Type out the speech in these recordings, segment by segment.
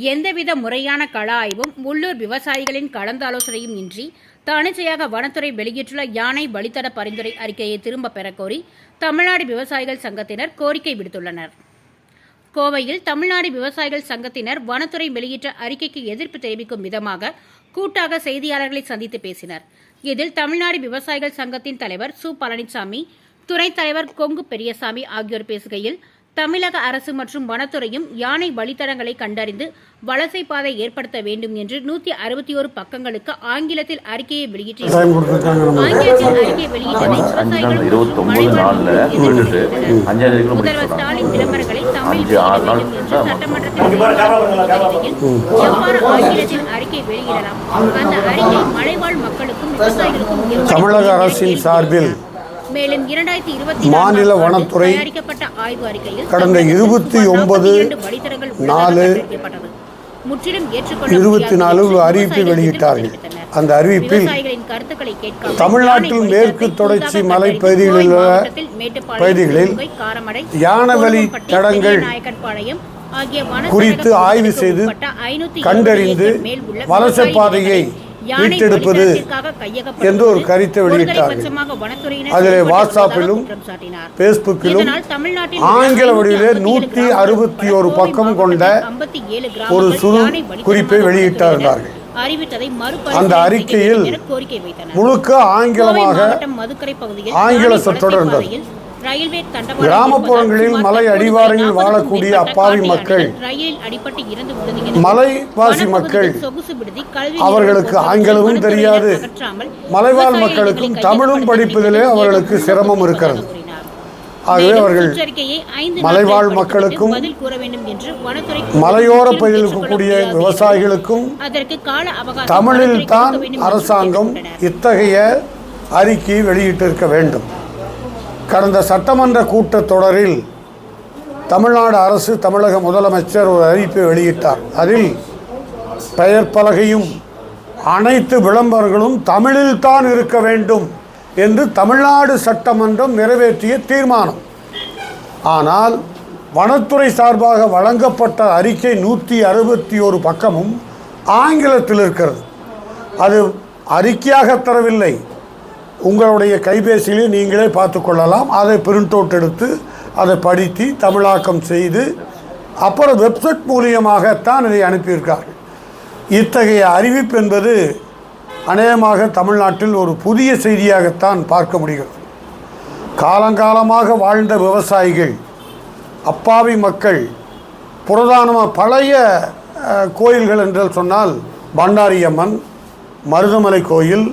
எந்தவித முறையான கள ஆய்வும் உள்ளூர் விவசாயிகளின் கலந்தாலோசனையும் இன்றி தனிச்சையாக வனத்துறை வெளியிட்டுள்ள யானை வழித்தட பரிந்துரை அறிக்கையை திரும்பப் பெறக்கோரி தமிழ்நாடு விவசாயிகள் சங்கத்தினர் கோரிக்கை விடுத்துள்ளனர். கோவையில் தமிழ்நாடு விவசாயிகள் சங்கத்தினர் வனத்துறை வெளியிட்ட அறிக்கைக்கு எதிர்ப்பு தெரிவிக்கும் விதமாக கூட்டாக செய்தியாளர்களை சந்தித்து பேசினர். இதில் தமிழ்நாடு விவசாயிகள் சங்கத்தின் தலைவர் சு. பழனிசாமி துணைத் தலைவர் கொங்கு பெரியசாமி ஆகியோர் பேசுகையில் தமிழக அரசு மற்றும் வனத்துறையும் யானை வழித்தடங்களை கண்டறிந்து வலசை பாதை ஏற்படுத்த வேண்டும் என்று நூத்தி அறுபத்தி ஒரு பக்கங்களுக்கு ஆங்கிலத்தில் அறிக்கையை வெளியிட்டு ஆங்கிலத்தில் அறிக்கை வெளியிட்டதை விவசாயிகள் முதல்வர் ஸ்டாலின் விளம்பரங்களை எவ்வாறு ஆங்கிலத்தில் அறிக்கை வெளியிடலாம். அந்த அறிக்கை மலைவாழ் மக்களுக்கும் விவசாயிகளுக்கும் தமிழக அரசின் சார்பில் மேலும் இரண்டாயிரத்தி இருபத்தி மாநில வனத்துறை தயாரிக்கப்பட்ட ஆய்வு அறிக்கையில் கடந்த இருபத்தி ஒன்பது 42 வழித்தடங்கள் உள்ளதாக நாலு இருபத்தி நாலு அறிவிப்பை வெளியிட்டார்கள். அந்த அறிவிப்பில் தமிழ்நாட்டில் மேற்கு தொடர்ச்சி மலை பகுதிகளில் உள்ள பகுதிகளில் யானவழி தடங்கள் குறித்து ஆய்வு செய்து உட்பட்ட 520 கண்டறிந்து ஏக்கர் மீட்டெடுப்பது என்று ஒரு கருத்தை வெளியிட்டார்கள். அதிலே வாட்ஸ்அப்பிலும். பேஸ்புக்கிலும் ஆங்கில வடிவிலே 557 நூற்றி கிராமங்கள் அறுபத்தி ஒரு பக்கம் கொண்ட மாவட்டத்தில் 57 ஒரு வழித்தடமாக குறிப்பை. அறிவித்ததை அந்த அறிக்கையில். முழுக்க ஆங்கிலமாக ஆங்கில சொற்றொடர் இருந்தது. கிராமப்புறங்களில் மலை அடிவாரங்களில் வாழக்கூடிய அப்பாவி மக்கள், மலைவாசி மக்கள், அவர்களுக்கு ஆங்கிலமும் தெரியாது. மலைவாழ் மக்களுக்கும் தமிழும் படிப்பதிலே அவர்களுக்கு சிரமம் இருக்கிறது. ஆகவே அவர்கள் மலைவாழ் மக்களுக்கும், பதில் கூற வேண்டும் என்று வனத்துறை மலையோர பகுதியில் இருக்கக்கூடிய விவசாயிகளுக்கும் அதற்கு கால அவகாசம் தமிழில் தான் அரசாங்கம். இத்தகைய அறிக்கை வெளியிட்டிருக்க வேண்டும் கடந்த சட்டமன்ற கூட்டத்தொடரில் தமிழ்நாடு அரசு தமிழக முதலமைச்சர் ஒரு அறிவிப்பை வெளியிட்டார். அதில் பெயர் பலகையும் அனைத்து விளம்பரங்களும் தமிழில்தான் இருக்க வேண்டும் என்று தமிழ்நாடு சட்டமன்றம் நிறைவேற்றிய தீர்மானம். ஆனால் வனத்துறை சார்பாக வழங்கப்பட்ட அறிக்கை நூற்றி அறுபத்தி ஒரு பக்கமும் ஆங்கிலத்தில் இருக்கிறது. அது அறிக்கையாக தரவில்லை. உங்களுடைய கைபேசியிலே நீங்களே பார்த்து கொள்ளலாம் அதை பிரிண்ட் அவுட் எடுத்து அதை படித்து தமிழாக்கம் செய்து அப்புறம் வெப்சைட் மூலியமாகத்தான் இதை அனுப்பியிருக்கார்கள். இத்தகைய அறிவிப்பு என்பது அநேகமாக தமிழ்நாட்டில் ஒரு புதிய செய்தியாகத்தான் பார்க்க முடிகிறது. காலங்காலமாக வாழ்ந்த விவசாயிகள் அப்பாவி மக்கள் புரதானமாக பழைய கோயில்கள் என்று சொன்னால் பண்டாரியம்மன் மருதமலை கோயில்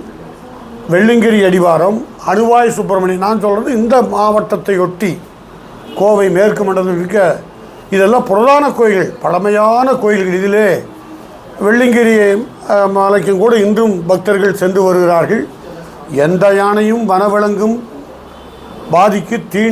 வெள்ளிங்கிரி அடிவாரம் அணுவாய் சுப்பிரமணியம். நான் சொல்கிறது இந்த மாவட்டத்தை ஒட்டி கோவை மேற்கு மண்டலத்தில் இருக்க இதெல்லாம் புரதான கோயில்கள் பழமையான கோயில்கள். இதிலே வெள்ளிங்கிரி மலைக்கும் கூட இன்றும் பக்தர்கள் சென்று வருகிறார்கள். எந்த யானையும் வனவிலங்கும் பாதிக்கு தீ